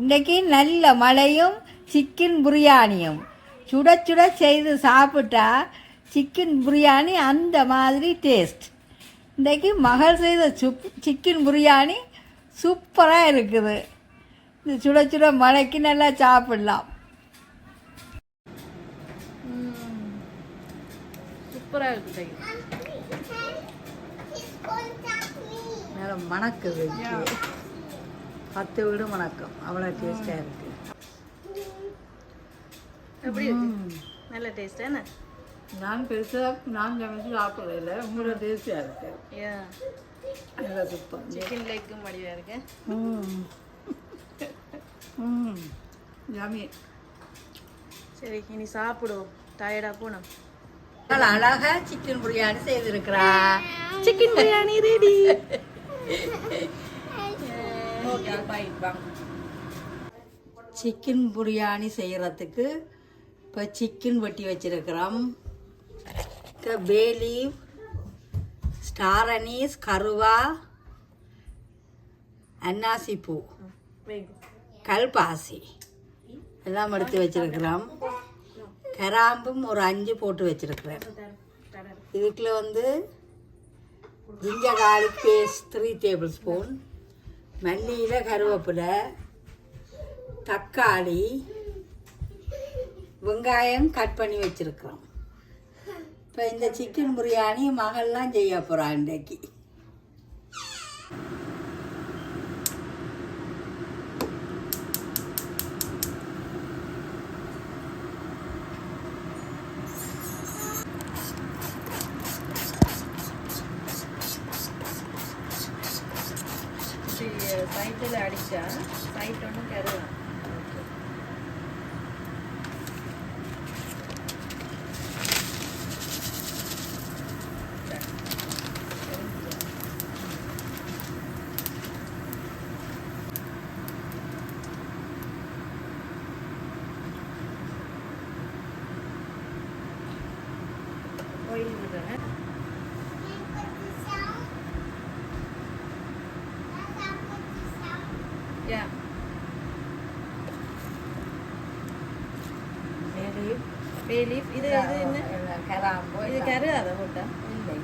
இன்றைக்கி நல்ல மழையும் சிக்கன் பிரியாணியும். சுட சுட செய்து சாப்பிட்டா சிக்கன் பிரியாணி அந்த மாதிரி டேஸ்ட் இன்றைக்கி மகள் செய்த சுப் சிக்கன் பிரியாணி சூப்பராக இருக்குது. இது சுட சுட மழைக்கு நல்லா சாப்பிடலாம். சூப்பராக இருக்கு தை நல்லா மணக்குது. பத்து வீடு மணக்கம் அவ்வளோ டேஸ்ட்டாக இருக்குது எப்படி இருக்கு? நல்ல டேஸ்ட் என்ன? நான் பெருசாக நான் சமைச்சு சாப்பிட்றதில்ல உங்களோட டேஸ்ட்டாக இருக்குது ஏ நல்லா சூப்பர். சிக்கன் லெக்கும் மடிவாக இருக்கு? ம். ம். ஜாமி சரி இனி சாப்பிடுவோம். டயர்டாக போனோம். அழகா chicken biryani செய்திருக்கிறா. Chicken biryani ready chicken biryani செய்கிறதுக்கு இப்போ சிக்கன் வெட்டி வச்சிருக்கிறோம். பேலீவ் ஸ்டார் அனீஸ் கருவா அன்னாசி பூ கல்பாசி எல்லாம் எடுத்து வச்சிருக்கிறோம். கராம்பும் ஒரு அஞ்சு போட்டு வச்சிருக்கிறேன். இதுக்குள்ள வந்து ginger garlic paste three tablespoon மல்லியில் கருவேப்பிலை தக்காளி வெங்காயம் கட் பண்ணி வச்சுருக்குறோம். இப்போ இந்த சிக்கன் பிரியாணி மகள்லாம் செய்ய போகிறான் இன்றைக்கு. சைட்டில் அடித்தா சைட் ஒன்றும் லீஃப் இது இது என்ன கராம்பு இது கரு அதை போட்டா இல்லை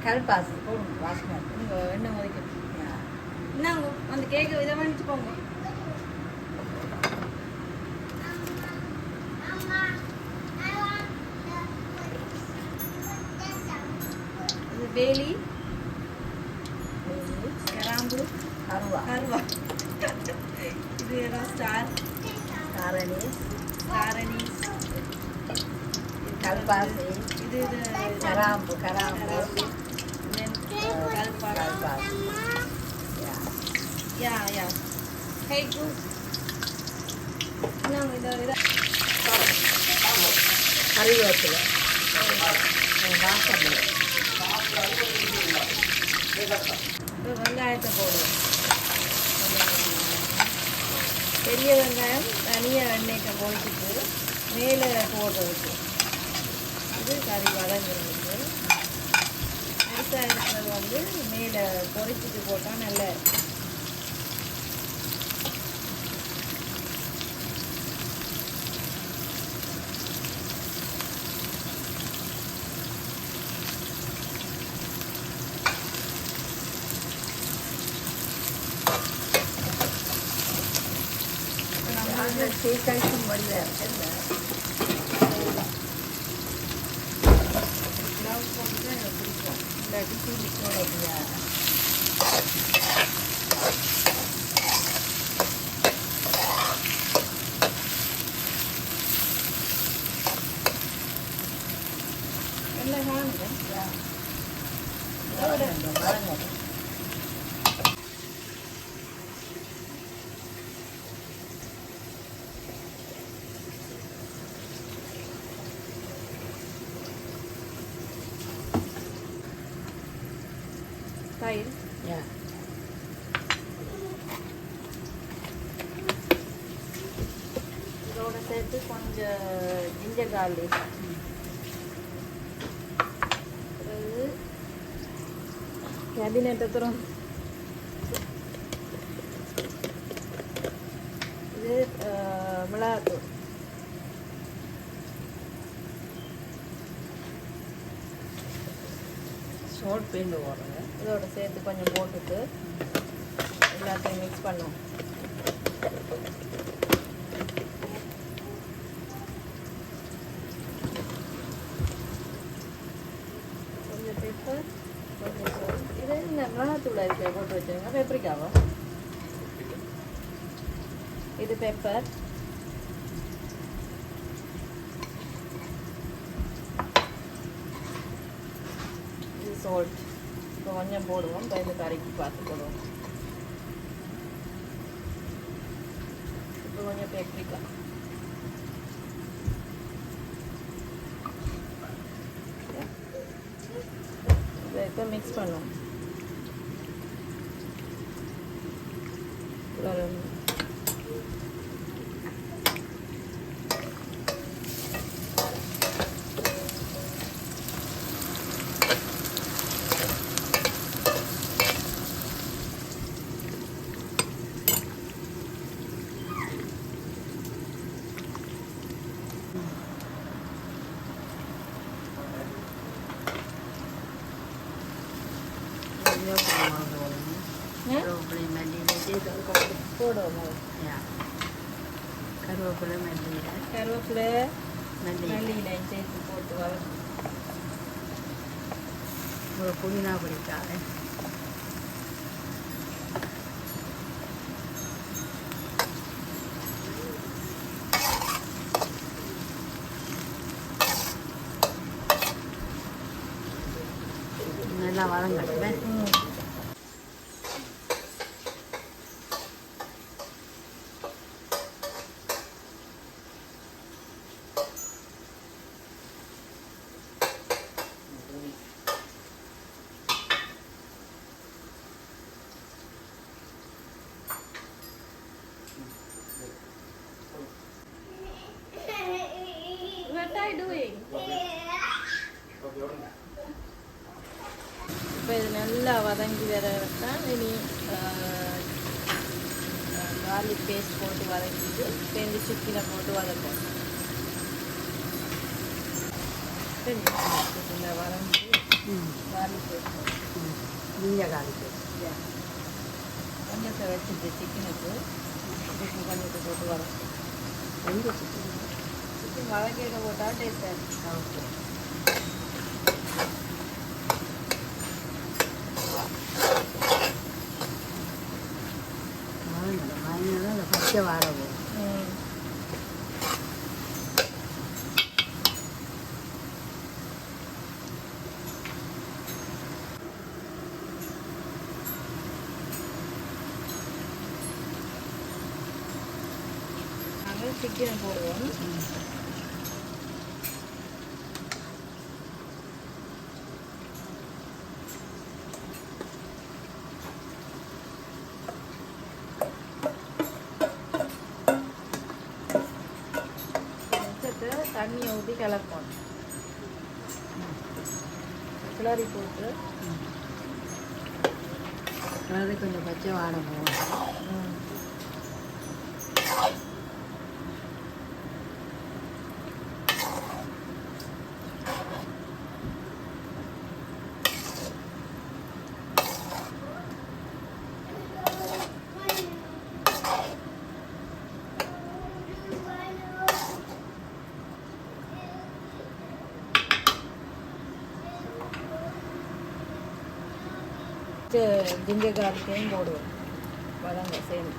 கல்பாசி போடுங்க வாசனை நீங்க என்ன ஒதுக்கி என்னங்க அந்த கேக்கு இதை பண்ணிட்டு போங்க இது வேலி கிராம்பு கருவா கருவா இது ஏதோ ஸ்டார் காரணி காரணி கல்பாசி இது இது கராம்பு கராம்பு then கல்பா கல்பாசி யா யா ஹே கு நாங்கள் இதை இதை கறிவேப்பிலை வாசம் இப்போ வெங்காயத்தை போடுவோம் பெரிய வெங்காயம் தனியாக எண்ணெய்க்கு போட்டுட்டு மேலே போடுறதுக்கு. இது கறி வதங்குறதுக்கு. பெருசாக இருக்கிறது வந்து மேலே பொறிச்சிட்டு போட்டால் நல்லா இருக்கும் முடியல க்ளவுஸ் போட்டு தான் எனக்கு பிடிக்கும் இல்லாட்டி சூடு போட முடியாது எல்லாம் காணுங்க தயிர் Yeah. இதோட சேர்த்து கொஞ்சம் ஜிஞ்சர் கார்லிக் பிறகு கேபினெட்டை தரும் இது மிளகாத்தூள். ஷோர்ட் பேண்ட் போடுறேங்க இதோட சேர்த்து கொஞ்சம் போட்டுட்டு எல்லாத்தையும் மிக்ஸ் பண்ணுவோம் கொஞ்சம் பெப்பர் கொஞ்சம் salt. இது இந்த மிளகாத்தூள் இருக்கு போட்டு வச்சுருங்க பெப்ரிக்காவா இது பெப்பர் இது சால்ட் இப்போ கொஞ்சம் போடுவோம் இப்போ இந்த கறிக்கு பார்த்து போடுவோம் இப்போ கொஞ்சம் பெப்ரிக்கா இப்போ மிக்ஸ் பண்ணுவோம் ஒரு கருவேப்பிலை மல்லியில் சேர்த்து போடுவோம் கருவேப்பிலை மல்லியில் கருவேப்பிலை மல்லி மல்லியிலையும் சேர்த்து போட்டு வர ஒரு புதினா பிடிக்காது நல்லா வதங்கட்டுமே வதங்கி வர தான் இனி கார்லிக் பேஸ்ட் போட்டு வதக்கிட்டு ரெண்டு சிக்கனை போட்டு வதக்கும் சிக்கனை வதங்கி கார்லிக் பேஸ்ட் நீங்கள் காலிக்கு கொஞ்சத்தை வச்சுட்டு சிக்கனுக்கு உப்பு கொஞ்சத்தை போட்டு வதக்கும் எங்கே சிக்கன் சிக்கன் வதக்கிட்டு போட்டால் டேஸ்டாக இருக்கும். ஓகே வதங்கினா அந்த பச்சை வாட போகும் ம் நாங்கள் சிக்கனை போடுவோம் வச்சுட்டு தண்ணியை ஊற்றி கிளப்போம் கிளறி போட்டு. அதாவது கொஞ்சம் பச்சை வாட போகும் ம், இது ஜிஞ்சர் கார்லிக்கையும் போடுவோம் வதங்க சேர்ந்து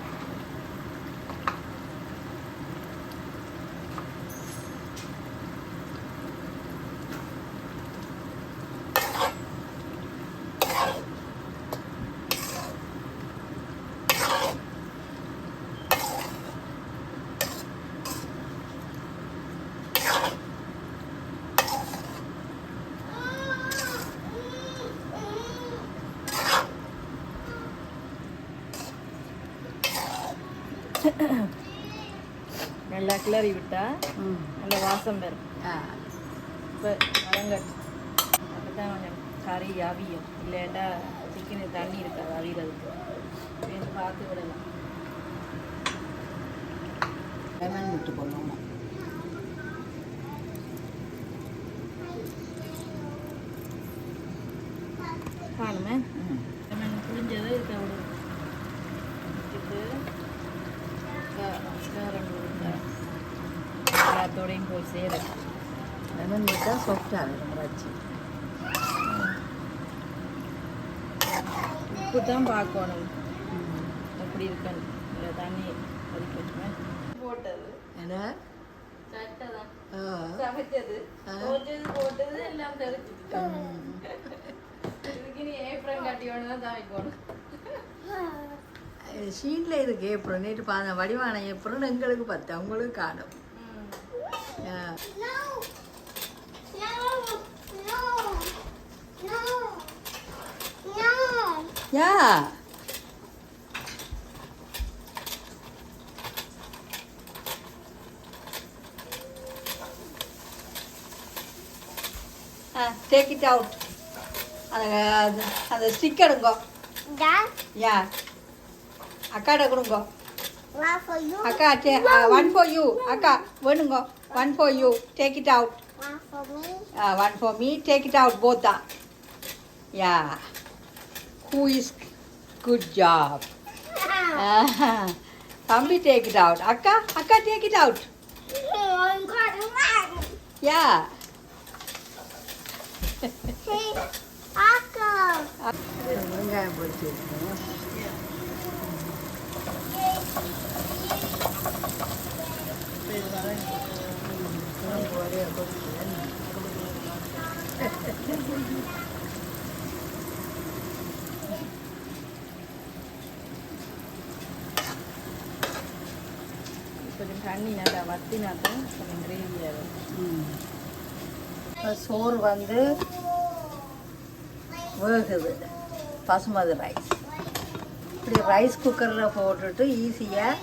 நல்லா கிளறி விட்டா ம். நல்ல வாசம் வரும். இப்போ வதங்கட்டும் அப்போ தான் கொஞ்சம் கறி அவியும். இல்லைண்டா சிக்கனு தண்ணி இருக்காது அவிகிறதுக்கு பார்த்து விடலாம். லெமன் விட்டு போடணும். காணுமே லெமன் புளிஞ்சது இருக்க விடு இப்போ ரெண்டு உருண்டை எல்லாத்தோடையும் போய் சேர லெமன் விட்டால் சாஃப்டாக இருக்கும் வச்சு உப்பு தான் பார்க்கணும் எப்படி இருக்குன்னு இல்லை தண்ணி கொதிக்கட்டுமே போட்டது ஆ. சமைச்சது. போட்டது எல்லாம் ஷீனில் இருக்கு ஏப்ரல் நேற்று பார்த்த வடிவான ஏப்ரல் எங்களுக்கு பத்து அவங்களுக்கு காணும் ம். ஆ. யா டேக் இட் அவுட் அந்த அந்த ஸ்டிக் எடுங்கோ. யா அக்காட்ட கொடுங்கோ அக்கா ஒன் ஃபார் யூ அக்கா வேணுங்கோ. One for you. Take it out. One for me. Uh, one for me. Take it out, both. Are. Yeah. Who is good job? Ah, Tambi, uh, take it out. Akka, Akka, take it out. Yeah. Akka. கொஞ்சம் தண்ணி நல்லா வத்தினா தான் கொஞ்சம் கிரேவியாக இருக்கும் சோறு வந்து வேகுது. பசுமதி ரைஸ் இப்படி ரைஸ் குக்கரில் போட்டுட்டு ஈஸியாக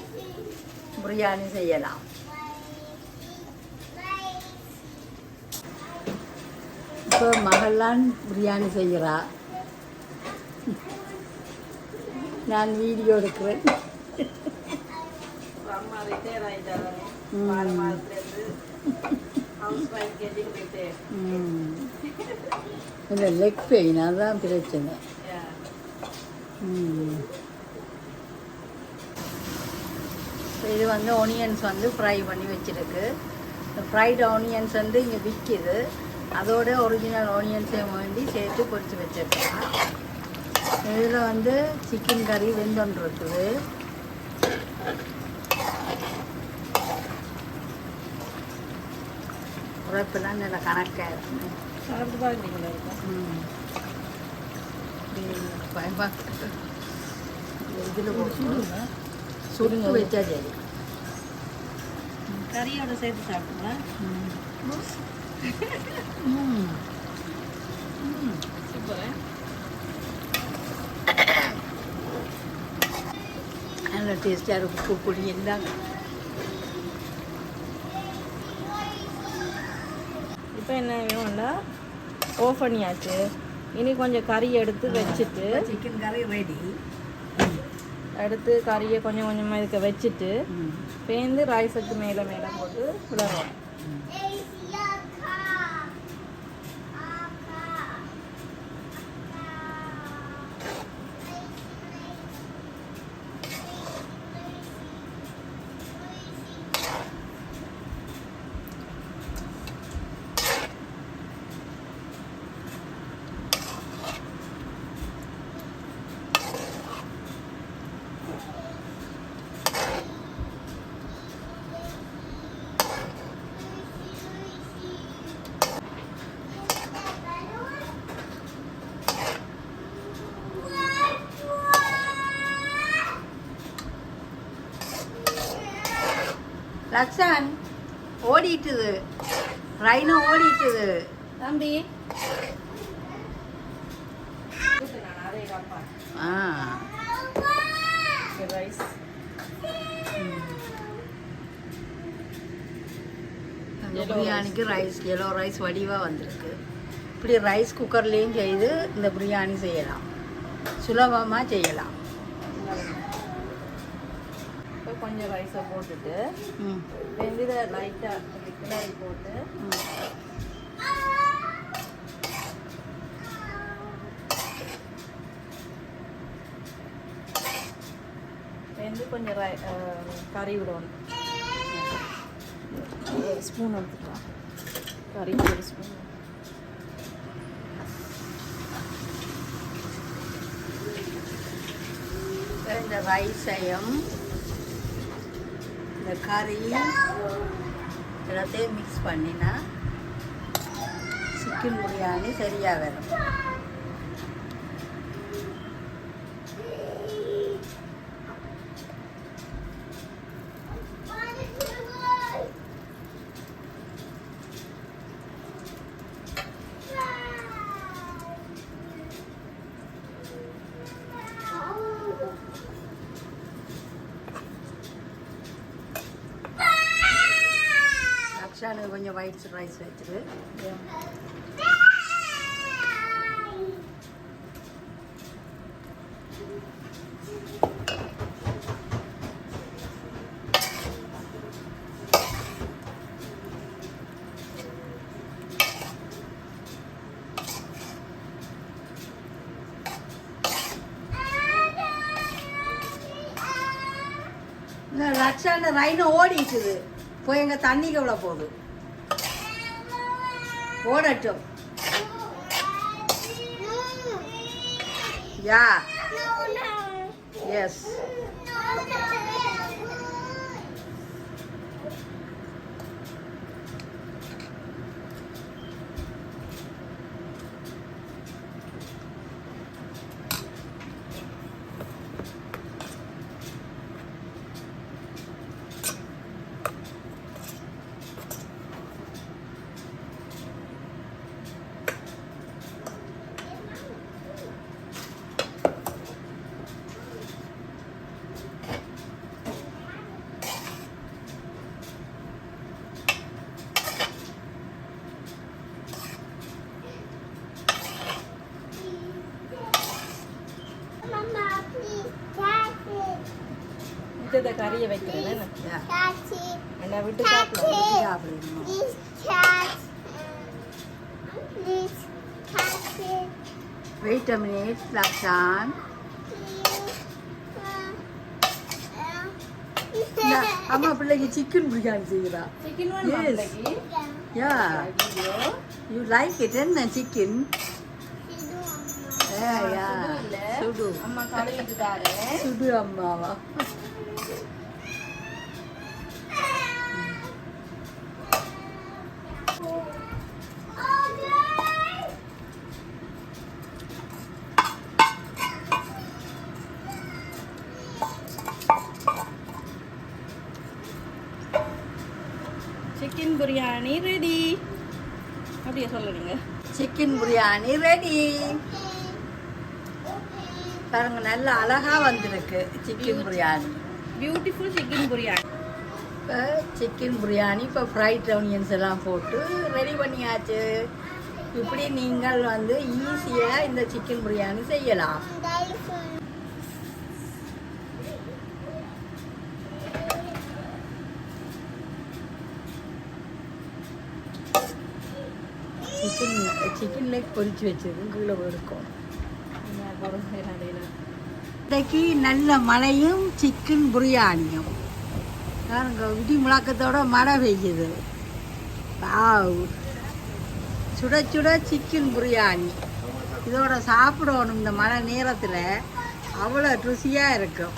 பிரியாணி செய்யலாம். இப்போ மகள்லாம் பிரியாணி செய்கிறா நான் வீடியோ எடுக்கிறேன். இல்லை லெக் பெயின் அதுதான் பிரச்சனை. இது வந்து ஒனியன்ஸ் வந்து ஃப்ரை பண்ணி வச்சிருக்கு. ஃப்ரைடு ஆனியன்ஸ் வந்து இங்கே விற்கிது அதோட ஒரிஜினல் ஆனியன்ஸையும் வேண்டி சேர்த்து பொரிச்சு வச்சிருக்கலாம் இதில் வந்து சிக்கன் கறி வெந்தொன்று இருக்குது. உழைப்பெல்லாம் நல்ல கணக்காக இருக்குங்க சாப்பிட்டு இருக்கும். ம். இதில் சுட்டு வச்சா சரி. கறியோட சேர்த்து சாப்பிடுங்களா ம். நல்ல டேஸ்டாக இருக்கும் உப்பு பொடி இருந்தாங்க இப்போ என்ன வேணும்னா ஆஃப் பண்ணியாச்சு இனி கொஞ்சம் கறி எடுத்து வச்சுட்டு சிக்கன் கறி ரெடி எடுத்து கறியை கொஞ்சம் கொஞ்சமாக இதுக்கு வச்சுட்டு பேந்து ரைஸுக்கு மேலே மேலே போட்டு விடணும் லக்ஷன் ஓடிட்டுது. ரைனோ ஓடிட்டுது. தம்பி. ஆ. பிரியாணிக்கு ரைஸ் எல்லோ ரைஸ் வடிவாக வந்திருக்கு. இப்படி ரைஸ் குக்கர்லேயும் செய்து இந்த பிரியாணி செய்யலாம். சுலபமாக செய்யலாம் இப்போ கொஞ்சம் ரைஸை போட்டுட்டு ம். வெந்து இதை லைட்டாக கிளறி போட்டு வெந்து கொஞ்சம் ரை கறி விடணும். ஸ்பூன் எடுத்துக்கலாம். கறி ஒரு ஸ்பூன் இந்த ரைஸையும் இந்த கறியும் எல்லாத்தையும் மிக்ஸ் பண்ணினா சிக்கன் பிரியாணி சரியாக வரும். கொஞ்சம் ஒயிட் ரைஸ் வச்சுரு. இந்த லக்ஷான ஓடிக்குது. போய் எங்க தண்ணிக்கு எவ்வளோ போகுது? ஓடட்டும் யா எஸ் மிச்சத்தை கறியை வைக்கிறேன். என்ன விட்டு சாப்பிடணும்? வெயிட் அ மினிட் லக்ஷான் அம்மா பிள்ளைக்கு சிக்கன் பிரியாணி செய்கிறா. யா யூ லைக் இட் என்ன சிக்கன் அம்மா. சுடு அம்மாவா சிக்கன் பிரியாணி ரெடி அப்படியே சொல்லுறீங்க சிக்கன் பிரியாணி ரெடி பாருங்க நல்ல அழகா வந்திருக்கு chicken biryani. Beautiful chicken biryani. இப்போ சிக்கன் பிரியாணி இப்போ ஃப்ரைட் ஆனியன்ஸ் எல்லாம் போட்டு ரெடி பண்ணியாச்சு. இப்படி நீங்கள் வந்து ஈஸியாக இந்த சிக்கன் பிரியாணி செய்யலாம். சிக்கன் சிக்கன் லெக் பொரிச்சு வச்சிருக்கு கீழே இருக்கும் இன்றைக்கு நல்ல மழையும் சிக்கன் பிரியாணியும் பாருங்க இடி முழக்கத்தோட மழை பெய்யுது. சுட சுட சிக்கன் பிரியாணி இதோட சாப்பிடணும் இந்த மழை நேரத்தில். அவ்வளோ ருசியாக இருக்கும்.